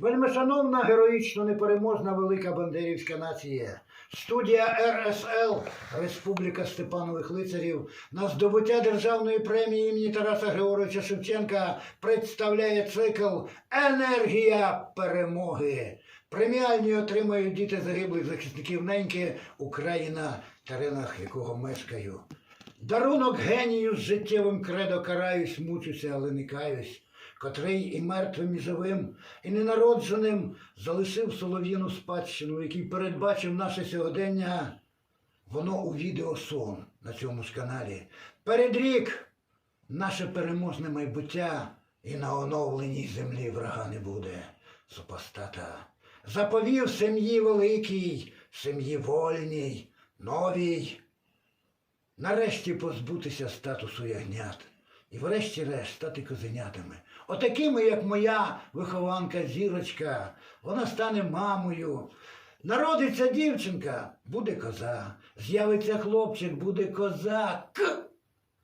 Вельмишановна, героїчно непереможна велика бандерівська нація. Студія РСЛ Республіка Степанових лицарів на здобуття державної премії імені Тараса Григоровича Шевченка представляє цикл Енергія перемоги. Преміальні отримають діти загиблих захисників неньки Україна, теренах якого мешкаю. Дарунок генію з життєвим кредо караюсь, мучуся, але не каюсь, котрий і мертвим, і живим, і ненародженим залишив солов'їну спадщину, в якій передбачив наше сьогодення. Воно у відеосон на цьому ж каналі. Передрік наше переможне майбуття, і на оновленій землі врага не буде. Супостата. Заповів сім'ї великій, сім'ї вольній, новій. Нарешті позбутися статусу ягнят. І врешті-решт стати козенятами. Отакими, як моя вихованка зірочка, вона стане мамою. Народиться дівчинка, буде коза. З'явиться хлопчик, буде коза. К.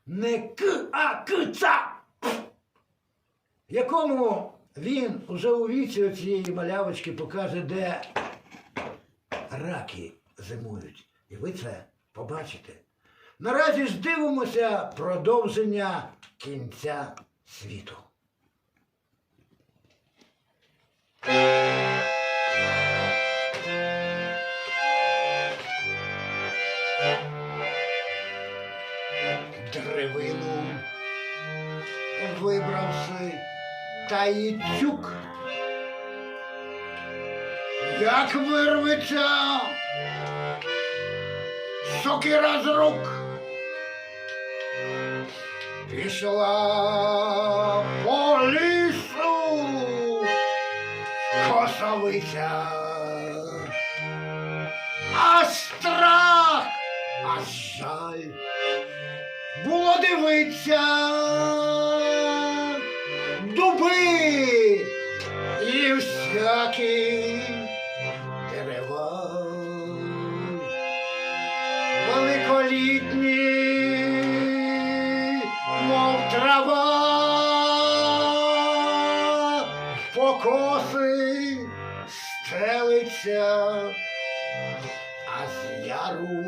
Не к, а кца. Якому він уже у віці цієї малявочки покаже, де раки зимують. І ви це побачите. Наразі ж дивимося продовження кінця світу. Древину вибравши та. Як вирветься сокира з рук. Пішла по лісу косовиця, а страх, а жаль було дивиться дуби і всякі дерева. Великолітні, покоси стелиться, а з яру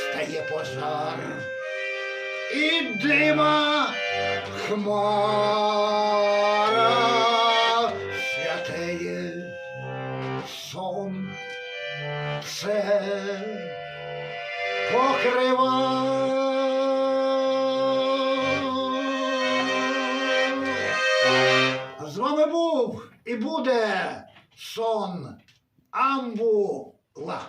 стає пожар і дима хмара святеє сон це покрива. І буде сон Амбула.